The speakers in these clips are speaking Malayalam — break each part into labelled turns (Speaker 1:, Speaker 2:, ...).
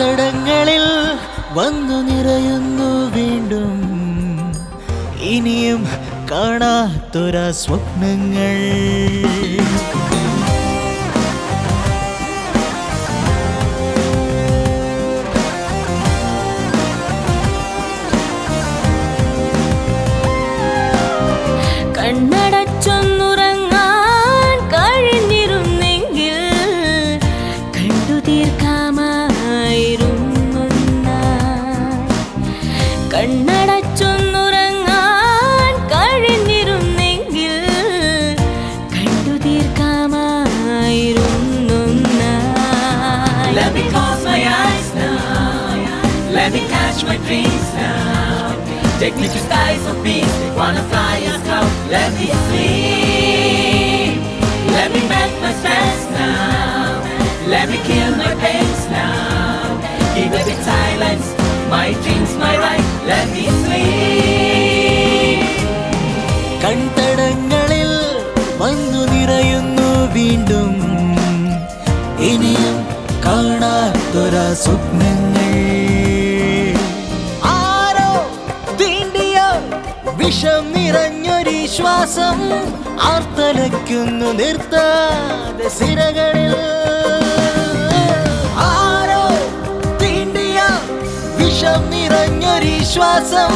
Speaker 1: കൺതടങ്ങളിൽ വന്നു നിറയുന്നു വീണ്ടും. ഇനിയും കാണാത്തൊരാ സ്വപ്നങ്ങൾ.
Speaker 2: കണ്ണടച്ചൊന്നുറങ്ങാൻ കഴിഞ്ഞിരുന്നെങ്കിൽ കണ്ടു തീർക്കാമായിരുന്നു
Speaker 3: Let me close my eyes now. Let me catch my dreams now. Take me to skies of peace. Wanna fly as cloud. Let me sleep. Let me melt my stress now. Let me kill my pains now. Give a bit silence. My dreams,
Speaker 1: കൺതടങ്ങളിൽ വന്നു നിറയുന്നു വീണ്ടും. ഇനിയും കാണാത്തൊര സ്വപ്നങ്ങൾ. ആരോ തീണ്ടിയ വിഷം നിറഞ്ഞൊരു ശ്വാസം ആർത്തലയ്ക്കുന്നു നിർത്താതെ സിരകളിൽ ശ്വാസം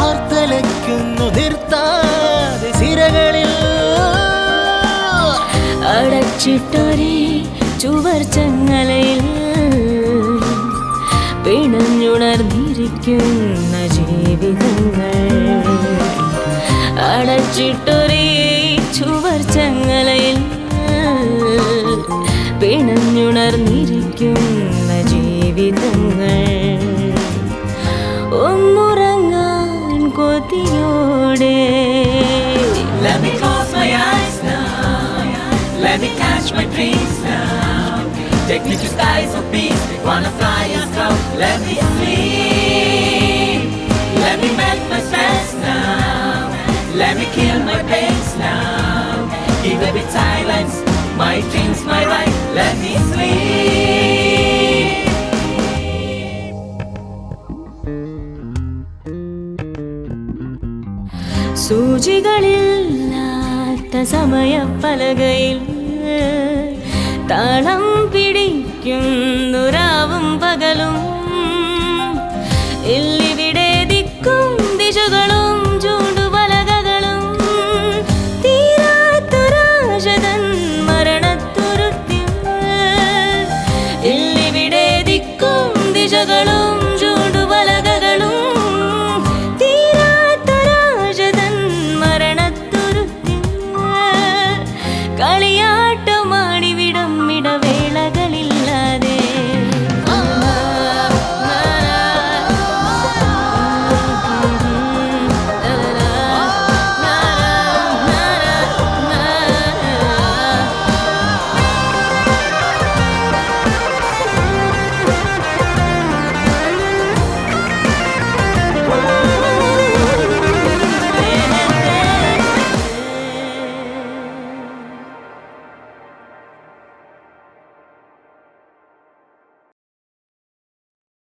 Speaker 1: ആർത്തലയ്ക്കുന്നു നിർത്താതെ സിരകളിൽ.
Speaker 2: അടച്ചിട്ടൊരേ ചുവർ ചങ്ങലയിൽ പിണഞ്ഞുണർന്നിരിക്കുന്ന ജീവിതങ്ങൾ. അടച്ചിട്ടൊരേ ചുവർ ചങ്ങലയിൽ പിണഞ്ഞുണർന്നിരിക്കുന്ന ഒന്നുറങ്ങാൻ കൊതിയോടെ
Speaker 3: Let me close my eyes now. Let me catch my dreams now. Take me to skies of peace. Wanna fly as cloud. Let me sleep. Let me melt my stress now. Let me kill my pains now. Give a bit silence. My dreams, my right.
Speaker 2: സൂചികളില്ലാത്ത സമയപ്പലകയിൽ താളം പിടിക്കുന്നൊരാവും പകലും